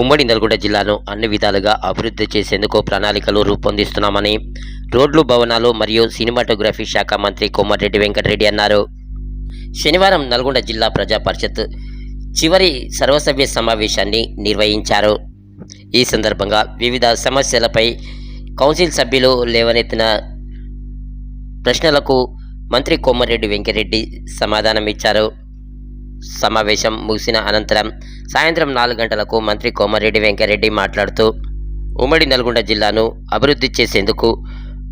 ఉమ్మడి నల్గొండ జిల్లాను అన్ని విధాలుగా అభివృద్ధి చేసేందుకు ప్రణాళికలు రూపొందిస్తున్నామని రోడ్లు భవనాలు మరియు సినిమాటోగ్రఫీ శాఖ మంత్రి కోమటిరెడ్డి వెంకటరెడ్డి అన్నారు. శనివారం నల్గొండ జిల్లా ప్రజా పరిషత్ చివరి సర్వసభ్య సమావేశాన్ని నిర్వహించారు. ఈ సందర్భంగా వివిధ సమస్యలపై కౌన్సిల్ సభ్యులు లేవనెత్తిన ప్రశ్నలకు మంత్రి కోమటిరెడ్డి వెంకరెడ్డి సమాధానమిచ్చారు. సమావేశం ముగిసిన అనంతరం సాయంత్రం నాలుగు గంటలకు మంత్రి కోమరెడ్డి వెంకరెడ్డి మాట్లాడుతూ ఉమ్మడి నల్గొండ జిల్లాను అభివృద్ధి చేసేందుకు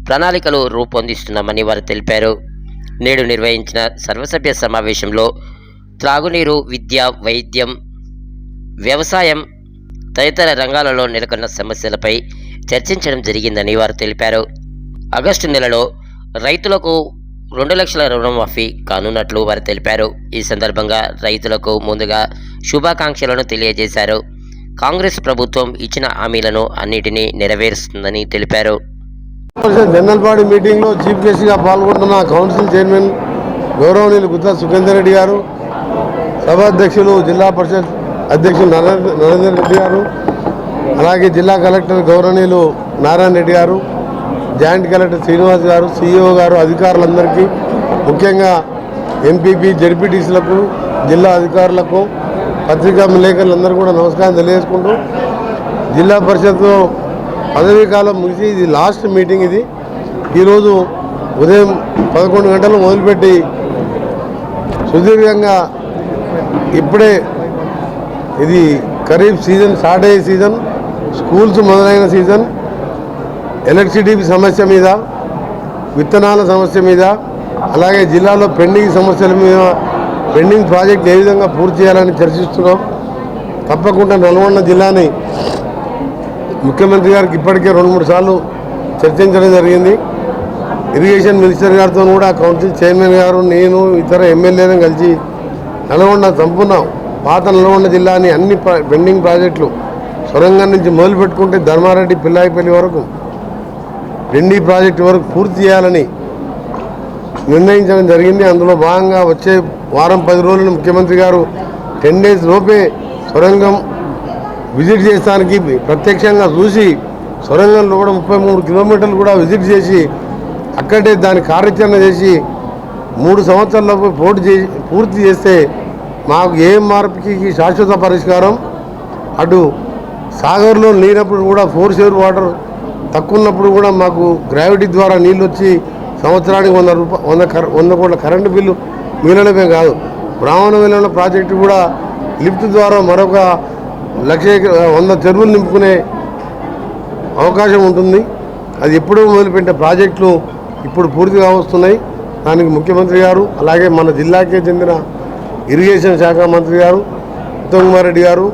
ప్రణాళికలు రూపొందిస్తున్నామని వారు తెలిపారు. నేడు నిర్వహించిన సర్వసభ్య సమావేశంలో త్రాగునీరు విద్య వైద్యం వ్యవసాయం తదితర రంగాలలో నెలకొన్న సమస్యలపై చర్చించడం జరిగిందని వారు తెలిపారు. ఆగస్టు నెలలో రైతులకు రెండు లక్షల రుణమాఫీ కానున్నట్లు వారు తెలిపారు. ఈ సందర్భంగా రైతులకు ముందుగా శుభాకాంక్షలను తెలియజేశారు. కాంగ్రెస్ ప్రభుత్వం ఇచ్చిన హామీలను అన్నిటినీ నెరవేరుస్తుందని తెలిపారు. పరిషత్ జనరల్ మీటింగ్లో చీఫ్ గెస్ట్గా పాల్గొంటున్న కౌన్సిల్ చైర్మన్ గౌరవనీయులు గుత్తా సుఖేందర్ రెడ్డి గారు సభాధ్యక్షులు జిల్లా పరిషత్ అధ్యక్షులు నరేంద్ర నరేందర్ రెడ్డి గారు అలాగే జిల్లా కలెక్టర్ గౌరవనీయులు నారాయణ రెడ్డి గారు జాయింట్ కలెక్టర్ శ్రీనివాస్ గారు సీఈఓ గారు అధికారులందరికీ ముఖ్యంగా ఎంపీపీ జడ్పీటీసీలకు జిల్లా అధికారులకు పత్రికా విలేకరులందరూ కూడా నమస్కారం తెలియజేసుకుంటూ జిల్లా పరిషత్లో పదవీ కాలం ముగిసి ఇది లాస్ట్ మీటింగ్ ఇది. ఈరోజు ఉదయం పదకొండు గంటలు మొదలుపెట్టి సుదీర్ఘంగా ఇప్పుడే ఇది ఖరీఫ్ సీజన్ స్టార్ట్ అయ్యే సీజన్ స్కూల్స్ మొదలైన సీజన్ ఎలక్ట్రిసిటీ సమస్య మీద విత్తనాల సమస్య మీద అలాగే జిల్లాలో పెండింగ్ సమస్యల మీద పెండింగ్ ప్రాజెక్ట్ ఏ విధంగా పూర్తి చేయాలని చర్చిస్తున్నాం. తప్పకుండా నల్గొండ జిల్లాని ముఖ్యమంత్రి గారికి ఇప్పటికే రెండు మూడు సార్లు చర్చించడం జరిగింది. ఇరిగేషన్ మినిస్టర్ గారితో కూడా కౌన్సిల్ చైర్మన్ గారు నేను ఇతర ఎమ్మెల్యేలను కలిసి నల్గొండ సంపూర్ణ పాత నల్గొండ జిల్లాని అన్ని పెండింగ్ ప్రాజెక్టులు సొరంగం నుంచి మొదలు పెట్టుకుంటే ధర్మారెడ్డి పిల్లాయిపల్లి వరకు రెండీ ప్రాజెక్టు వరకు పూర్తి చేయాలని నిర్ణయించడం జరిగింది. అందులో భాగంగా వచ్చే వారం పది రోజులు ముఖ్యమంత్రి గారు టెన్ డేస్ లోపే సొరంగం విజిట్ చేస్తానికి ప్రత్యక్షంగా చూసి సొరంగంలో కూడా ముప్పై మూడు కిలోమీటర్లు కూడా విజిట్ చేసి అక్కడే దాని కార్యాచరణ చేసి మూడు సంవత్సరాలలోపు పోటీ చేసి పూర్తి చేస్తే మాకు ఏ మార్పుకి శాశ్వత పరిష్కారం? అటు సాగర్లో నీరప్పుడు కూడా ఫోర్ షేర్ వాటర్ తక్కువ ఉన్నప్పుడు కూడా మాకు గ్రావిటీ ద్వారా నీళ్ళు వచ్చి సంవత్సరానికి వంద రూపా వంద కర వంద కోట్ల కరెంటు బిల్లు మిగలడమే కాదు. బ్రాహ్మణ వెల్లున్న ప్రాజెక్టు కూడా లిఫ్ట్ ద్వారా మరొక లక్ష వంద చెరువులు నింపుకునే అవకాశం ఉంటుంది. అది ఎప్పుడూ మొదలుపెట్టిన ప్రాజెక్టులు ఇప్పుడు పూర్తిగా వస్తున్నాయి దానికి ముఖ్యమంత్రి గారు అలాగే మన జిల్లాకే చెందిన ఇరిగేషన్ శాఖ మంత్రి గారు ఉత్తమ్ కుమార్ రెడ్డి గారు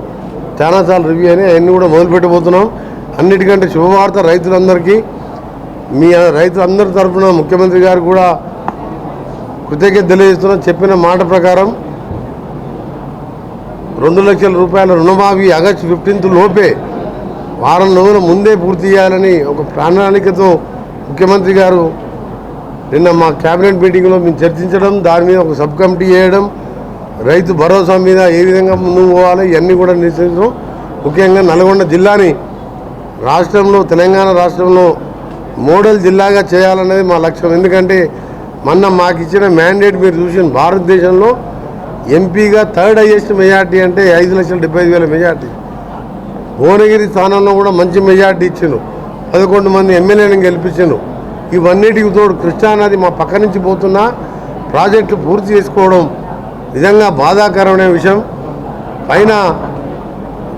చాలాసార్లు రివ్యూ అని అవన్నీ కూడా మొదలుపెట్టబోతున్నాం. అన్నిటికంటే శుభవార్త రైతులందరికీ మీ రైతులందరి తరఫున ముఖ్యమంత్రి గారు కూడా కృతజ్ఞత తెలియజేస్తున్నాం. చెప్పిన మాట ప్రకారం రెండు లక్షల రూపాయల రుణమాఫీ ఆగస్టు ఫిఫ్టీన్త్ లోపే వారం రోజుల ముందే పూర్తి చేయాలని ఒక ప్రణాళికతో ముఖ్యమంత్రి గారు నిన్న మా కేబినెట్ మీటింగ్లో మేము చర్చించడం దాని మీద ఒక సబ్ కమిటీ చేయడం రైతు భరోసా మీద ఏ విధంగా ముందుకు పోవాలి ఇవన్నీ కూడా నిశ్చయించడం ముఖ్యంగా నల్గొండ జిల్లాని రాష్ట్రంలో తెలంగాణ రాష్ట్రంలో మోడల్ జిల్లాగా చేయాలన్నది మా లక్ష్యం. ఎందుకంటే మొన్న మాకు ఇచ్చిన మ్యాండేట్ మీరు చూసిన భారతదేశంలో ఎంపీగా థర్డ్ హైయెస్ట్ మెజార్టీ అంటే ఐదు లక్షల డెబ్బై ఐదు వేల మెజార్టీ భువనగిరి స్థానంలో కూడా మంచి మెజార్టీ ఇచ్చిండు. పదకొండు మంది ఎమ్మెల్యేలను గెలిపించిండు. ఇవన్నిటికి తోడు కృష్ణానది మా పక్క నుంచి పోతున్న ప్రాజెక్టు పూర్తి చేసుకోవడం నిజంగా బాధాకరమైన విషయం. పైన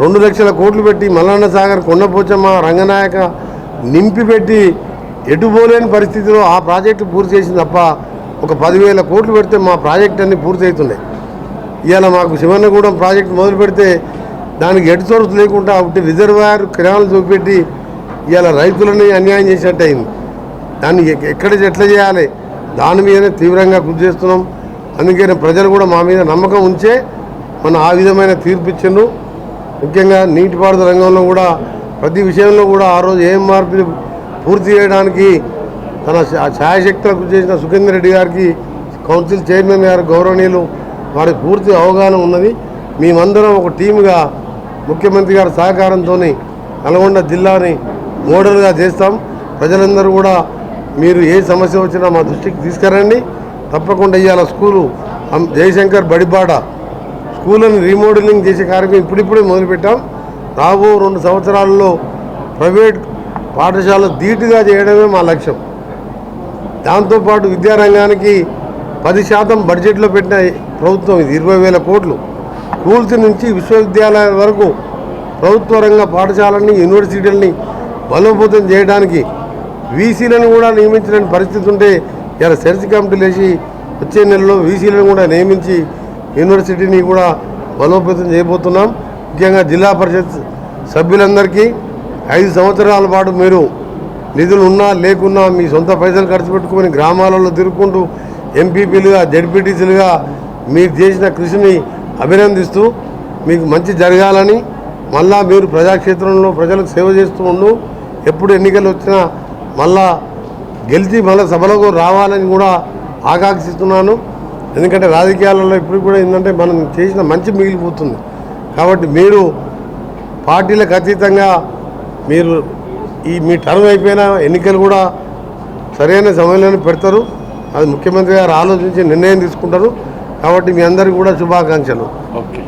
రెండు లక్షల కోట్లు పెట్టి మల్లన్న సాగర్ కొండపోచమ్మ రంగనాయక నింపిపెట్టి ఎటుపోలేని పరిస్థితిలో ఆ ప్రాజెక్టు పూర్తి చేసింది తప్ప ఒక పదివేల కోట్లు పెడితే మా ప్రాజెక్ట్ అన్ని పూర్తి అవుతున్నాయి. ఇవాళ మాకు శివన్నగూడెం ప్రాజెక్ట్ మొదలు పెడితే దానికి ఎటు సోర్స్ లేకుండా ఒకటి రిజర్వాయర్ కిరాణాలు చూపెట్టి ఇవాళ రైతులని అన్యాయం చేసినట్టు అయింది. దాన్ని ఎక్కడ ఎట్లా చేయాలి? దాని మీదనే తీవ్రంగా కృషి చేస్తున్నాం. అందుకని ప్రజలు కూడా మా మీద నమ్మకం ఉంచే మన ఆ విధమైన తీర్పు ఇచ్చిండ్రు. ముఖ్యంగా నీటిపారుదల రంగంలో కూడా ప్రతి విషయంలో కూడా ఆ రోజు ఏం మార్పులు పూర్తి చేయడానికి తన ఛాయశక్తులకు చేసిన సుఖేందర్ రెడ్డి గారికి కౌన్సిల్ చైర్మన్ గారు గౌరవనీయులు వారికి పూర్తి అవగాహన ఉన్నది. మేమందరం ఒక టీముగా ముఖ్యమంత్రి గారి సహకారంతో నల్గొండ జిల్లాని మోడల్గా చేస్తాం. ప్రజలందరూ కూడా మీరు ఏ సమస్య వచ్చినా మా దృష్టికి తీసుకురండి. తప్పకుండా ఇవాళ స్కూలు జయశంకర్ బడిబాట స్కూళ్ళను రీమోడలింగ్ చేసే కార్యక్రమం ఇప్పుడిప్పుడే మొదలుపెట్టాం. రాబో రెండు సంవత్సరాల్లో ప్రైవేట్ పాఠశాల ధీటుగా చేయడమే మా లక్ష్యం. దాంతోపాటు విద్యారంగానికి పది శాతం బడ్జెట్లో పెట్టిన ప్రభుత్వం ఇది ఇరవై వేల కోట్లు. స్కూల్స్ నుంచి విశ్వవిద్యాలయాల వరకు ప్రభుత్వ రంగ పాఠశాలని యూనివర్సిటీలని బలోపేతం చేయడానికి వీసీలను కూడా నియమించడానికి పరిస్థితి ఉంటే ఇలా సెర్చ్ కమిటీలు వేసి వచ్చే నెలలో వీసీలను కూడా నియమించి యూనివర్సిటీని కూడా బలోపేతం చేయబోతున్నాం. ముఖ్యంగా జిల్లా పరిషత్ సభ్యులందరికీ ఐదు సంవత్సరాల పాటు మీరు నిధులు ఉన్నా లేకున్నా మీ సొంత పైసలు ఖర్చు పెట్టుకొని గ్రామాలలో తిరుగుకుంటూ ఎంపీపీలుగా జడ్పీటీసీలుగా మీరు చేసిన కృషిని అభినందిస్తూ మీకు మంచి జరగాలని మళ్ళా మీరు ప్రజాక్షేత్రంలో ప్రజలకు సేవ చేస్తూ ఉండు. ఎప్పుడు ఎన్నికలు వచ్చినా మళ్ళా గెలిచి మళ్ళీ సభలకు రావాలని కూడా ఆకాంక్షిస్తున్నాను. ఎందుకంటే రాజకీయాలలో ఇప్పుడు కూడా ఏంటంటే మనం చేసిన మంచి మిగిలిపోతుంది. కాబట్టి మీరు పార్టీలకు అతీతంగా మీరు ఈ మీ టర్మ్ అయిపోయిన ఎన్నికలు కూడా సరైన సమయంలోనే పెడతారు. అది ముఖ్యమంత్రి గారు ఆలోచించి నిర్ణయం తీసుకుంటారు. కాబట్టి మీ అందరికీ కూడా శుభాకాంక్షలు. ఓకే.